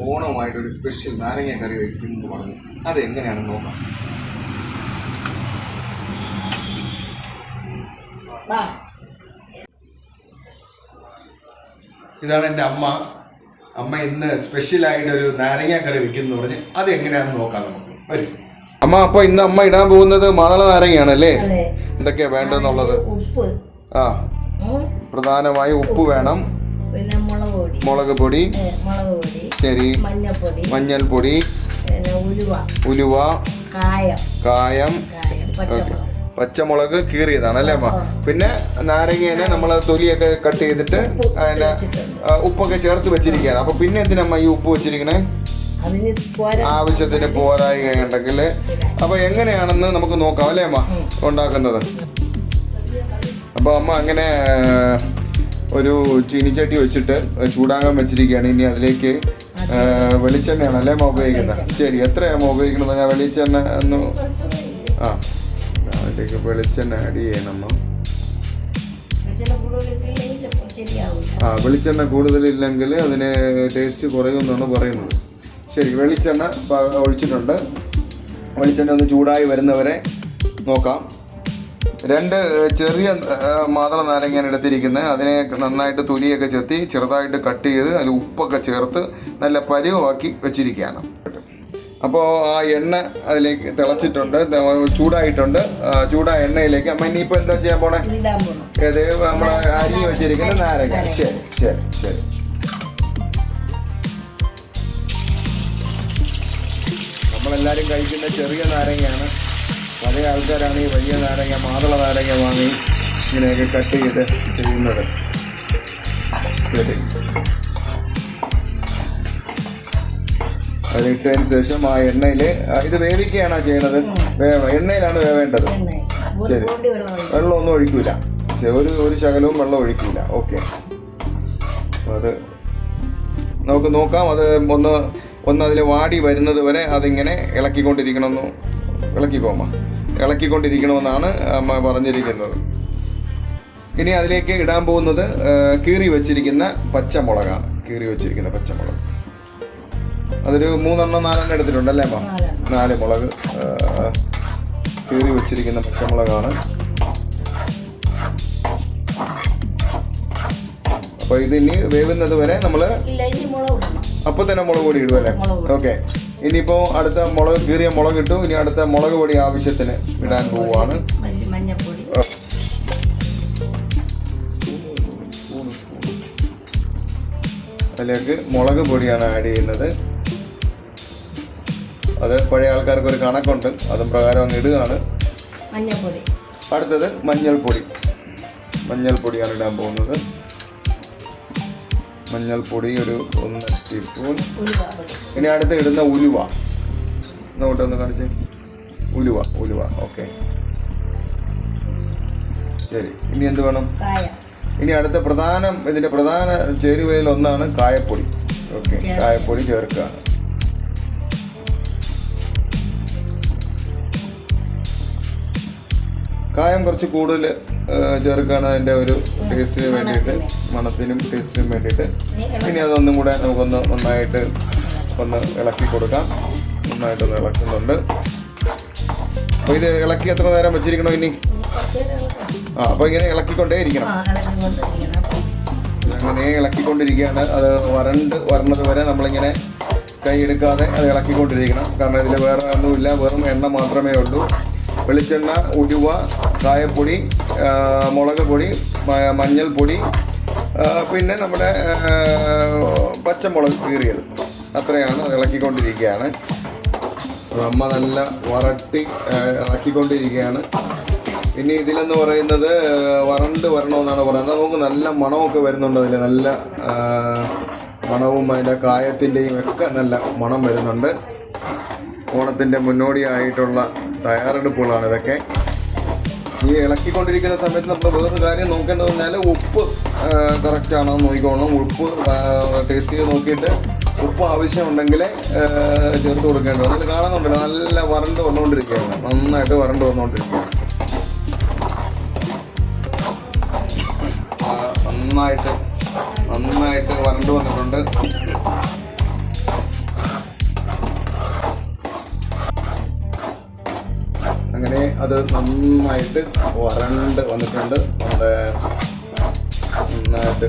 ഓണമായിട്ട് ഒരു സ്പെഷ്യൽ നാരങ്ങ കറി വയ്ക്കുന്നു പറഞ്ഞു. അതെങ്ങനെയാണെന്ന് നോക്കാം. ഇതാണ് എന്റെ അമ്മ. അമ്മ ഇന്ന് സ്പെഷ്യലായിട്ട് ഒരു നാരങ്ങ കറി വെക്കുന്നു പറഞ്ഞ് അത് എങ്ങനെയാണെന്ന് നോക്കാം നമുക്ക്. വരും. അമ്മ അപ്പോൾ ഇന്ന് അമ്മ ഇടാൻ പോകുന്നത് മാതള നാരങ്ങയാണ് അല്ലേ എന്തൊക്കെയാ വേണ്ടതെന്നുള്ളത്? ഉപ്പ്. ആ. പ്രധാനമായി ഉപ്പ് വേണം. മുളക് പൊടി മുളക് ശരി. മഞ്ഞൾപ്പൊടി മഞ്ഞൾപ്പൊടി ഉലുവ ഉലുവ കായം കായം ഓക്കെ. പച്ചമുളക് കീറിയതാണ് അല്ലേ അമ്മ? പിന്നെ നാരങ്ങേനെ നമ്മൾ തൊലിയൊക്കെ കട്ട് ചെയ്തിട്ട് അതിനെ ഉപ്പൊക്കെ ചേർത്ത് വെച്ചിരിക്കുകയാണ്. അപ്പൊ പിന്നെ എന്തിനമ്മ ഈ ഉപ്പ് വെച്ചിരിക്കണേ? ആവശ്യത്തിന് പോരായി ഉണ്ടെങ്കിൽ അപ്പൊ എങ്ങനെയാണെന്ന് നമുക്ക് നോക്കാം അല്ലേ അമ്മ ഉണ്ടാക്കുന്നത്? അപ്പൊ അമ്മ അങ്ങനെ ഒരു ചീനിച്ചട്ടി വെച്ചിട്ട് ചൂടാകാൻ വെച്ചിരിക്കുകയാണ്. ഇനി അതിലേക്ക് വെളിച്ചെണ്ണയാണ് അല്ലേ അമ്മ ഉപയോഗിക്കുന്നത് ശരി എത്രയാണ് ഉപയോഗിക്കുന്നത് ഞാൻ വെളിച്ചെണ്ണ ഒന്ന് ആ അതിലേക്ക് വെളിച്ചെണ്ണ ആഡ് ചെയ്യണം. ആ വെളിച്ചെണ്ണ കൂടുതലില്ലെങ്കിൽ അതിന് ടേസ്റ്റ് കുറയുമെന്നാണ് പറയുന്നത്. ശരി വെളിച്ചെണ്ണ ഒഴിച്ചിട്ടുണ്ട്. വെളിച്ചെണ്ണ ഒന്ന് ചൂടായി വരുന്നവരെ നോക്കാം. രണ്ട് ചെറിയ മാതള നാരങ്ങയാണ് എടുത്തിരിക്കുന്നത്. അതിനെ നന്നായിട്ട് തൊലിയൊക്കെ ചെത്തി ചെറുതായിട്ട് കട്ട് ചെയ്ത് അതിൽ ഉപ്പൊക്കെ ചേർത്ത് നല്ല പരിവമാക്കി വെച്ചിരിക്കുകയാണ്. അപ്പോൾ ആ എണ്ണ അതിലേക്ക് തിളച്ചിട്ടുണ്ട്. ചൂടായിട്ടുണ്ട്. ചൂടാ ചൂടായ എണ്ണയിലേക്ക്. അമ്മ ഇനിയിപ്പോൾ എന്താ ചെയ്യാൻ പോണം? ഏത് നമ്മൾ അരി വെച്ചിരിക്കുന്ന നാരങ്ങ. ശരി ശരി ശരി. നമ്മളെല്ലാവരും കഴിക്കുന്ന ചെറിയ നാരങ്ങയാണ്. പല ആൾക്കാരാണ് ഈ വലിയ നാരങ്ങ മാതള നാരങ്ങ വാങ്ങി ഇങ്ങനെയൊക്കെ കട്ട് ചെയ്ത് ചെയ്യുന്നത്. ശരി. അതിട്ടതിന് ശേഷം ആ എണ്ണയിൽ ഇത് വേവിക്കുകയാണോ ചെയ്യണത്? എണ്ണയിലാണ് വേവേണ്ടത്. ശരി. വെള്ളം ഒന്നും വെള്ളമൊന്നും ഒഴിക്കൂല ഒരു ഒരു ശകലവും വെള്ളം ഒഴിക്കൂല. ഓക്കെ. അത് നമുക്ക് നോക്കാം. അത് ഒന്ന് ഒന്ന് അതിൽ വാടി വരുന്നത് വരെ അതിങ്ങനെ ഇളക്കിക്കൊണ്ടിരിക്കണമെന്ന്. ഇളക്കിക്കോമ്മ ഇളക്കിക്കൊണ്ടിരിക്കണമെന്നാണ് അമ്മ പറഞ്ഞിരിക്കുന്നത്. ഇനി അതിലേക്ക് ഇടാൻ പോകുന്നത് കീറി വെച്ചിരിക്കുന്ന പച്ചമുളകാണ്. കീറി വെച്ചിരിക്കുന്ന പച്ചമുളക്. അതൊരു മൂന്നെണ്ണം നാലെണ്ണം എടുത്തിട്ടുണ്ട് അല്ലേ അമ്മ? നാല് മുളക് കീറി വെച്ചിരിക്കുന്ന പച്ചമുളകാണ്. അപ്പോൾ ഇനി വേവുന്നത് വരെ നമ്മൾ അപ്പൊ അപ്പോൾ തന്നെ മുളക് പൊടി ഇടുമല്ലേ ഓക്കെ. ഇനിയിപ്പോൾ അടുത്ത മുളക് കീറിയ മുളക് ഇട്ടു ഇനി അടുത്ത മുളക് പൊടി ആവശ്യത്തിന് ഇടാൻ പോവുകയാണ് മഞ്ഞപ്പൊടി. അതിലേക്ക് മുളക് പൊടിയാണ് ആഡ് ചെയ്യുന്നത്. അത് പഴയ ആൾക്കാർക്ക് ഒരു കണക്കുണ്ട്. അതും പ്രകാരം അങ്ങ് ഇടുകയാണ്. അടുത്തത് മഞ്ഞൾപ്പൊടി. മഞ്ഞൾപ്പൊടിയാണ് ഇടാൻ പോകുന്നത്. മഞ്ഞൾപ്പൊടി ഒരു ഒന്ന് ടീസ്പൂൺ ഇനി അടുത്ത് ഇടുന്ന ഉലുവ. നോട്ട് ഒന്ന് കാണിച്ച്. ഉലുവ ഉലുവ ഓക്കെ ശരി. ഇനി എന്ത് വേണം? ഇനി അടുത്ത പ്രധാനം ഇതിന്റെ പ്രധാന ചേരുവയിൽ ഒന്നാണ് കായപ്പൊടി. ഓക്കെ കായപ്പൊടി ചേർക്കുകയാണ് കായം കുറച്ച് കൂടുതൽ ചേർക്കുകയാണ് അതിന്റെ ഒരു ടേസ്റ്റിന് വേണ്ടിയിട്ട് മണത്തിനും. ടേസ്റ്റിനും വേണ്ടിയിട്ട്. ഇനി അതൊന്നും കൂടെ നമുക്കൊന്ന് നന്നായിട്ട് ഒന്ന് ഇളക്കി കൊടുക്കാം. നന്നായിട്ടൊന്ന് ഇളക്കുന്നുണ്ട്. അപ്പോൾ ഇത് ഇളക്കി എത്ര നേരം വെച്ചിരിക്കണോ ഇനി. ആ അപ്പോൾ ഇങ്ങനെ ഇളക്കിക്കൊണ്ടേ ഇരിക്കണം അങ്ങനെ ഇളക്കിക്കൊണ്ടിരിക്കുകയാണ്. അത് വരണ്ട് വരണത് വരെ നമ്മളിങ്ങനെ കൈ എടുക്കാതെ അത് ഇളക്കിക്കൊണ്ടിരിക്കണം. കാരണം ഇതിൽ വേറെ ഒന്നുമില്ല. വെറും എണ്ണ മാത്രമേ ഉള്ളൂ. വെളിച്ചെണ്ണ ഉലുവ കായപ്പൊടി മുളക് പൊടി മഞ്ഞൾപ്പൊടി പിന്നെ നമ്മുടെ പച്ചമുളക് കീറിയത്. അത്രയാണ് അത് ഇളക്കിക്കൊണ്ടിരിക്കുകയാണ്. അമ്മ നല്ല വരട്ടി ഇളക്കിക്കൊണ്ടിരിക്കുകയാണ്. ഇനി ഇതിലെന്ന് പറയുന്നത് വരണ്ട് വരണമെന്നാണ് പറയുന്നത്. നമുക്ക് നല്ല മണമൊക്കെ വരുന്നുണ്ട് അതിൽ നല്ല മണവും അതിന്റെ കായത്തിന്റെയും ഒക്കെ നല്ല മണം വരുന്നുണ്ട്. ഓണത്തിന്റെ മുന്നോടിയായിട്ടുള്ള തയ്യാറെടുപ്പുകളാണ് ഇതൊക്കെ. ഈ ഇളക്കിക്കൊണ്ടിരിക്കുന്ന സമയത്ത് നമ്മൾ വേറൊരു കാര്യം നോക്കേണ്ടത് പറഞ്ഞാൽ ഉപ്പ് കറക്റ്റ് ആണോ എന്ന് നോക്കിക്കോണം. ഉപ്പ് ടേസ്റ്റ് ചെയ്ത് നോക്കിയിട്ട് ഉപ്പ് ആവശ്യമുണ്ടെങ്കിൽ ചേർത്ത് കൊടുക്കേണ്ടത് അതിൽ കാണുന്നുണ്ടല്ലോ നല്ല വരണ്ട് വന്നുകൊണ്ടിരിക്കുകയാണ്. നന്നായിട്ട് വരണ്ട് വന്നുകൊണ്ടിരിക്കുകയാണ്. നന്നായിട്ട് നന്നായിട്ട് വരണ്ട് വന്നിട്ടുണ്ട്. അത് നന്നായിട്ട് വരണ്ട് വന്നിട്ടുണ്ട്. നമ്മുടെ നന്നായിട്ട്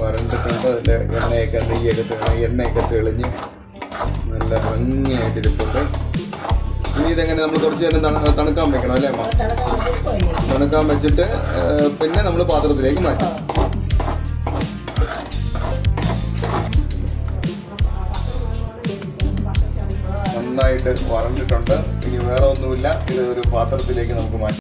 വരണ്ടിട്ടുണ്ട്. അതിന്റെ എണ്ണയൊക്കെ നെയ്യൊക്കെ എണ്ണയൊക്കെ തെളിഞ്ഞ് നല്ല ഭംഗിയായിട്ടിരിപ്പുണ്ട് ഇനി ഇതെങ്ങനെ നമ്മൾ കുറച്ച് നേരം തണു- തണുക്കാൻ വെക്കണം അല്ലേ അമ്മ? തണുക്കാൻ വെച്ചിട്ട് പിന്നെ നമ്മൾ പാത്രത്തിലേക്ക് മാറ്റും. ഒന്നുമില്ല ഇത് ഒരു പാത്രത്തിലേക്ക് നമുക്ക് മാറ്റാം.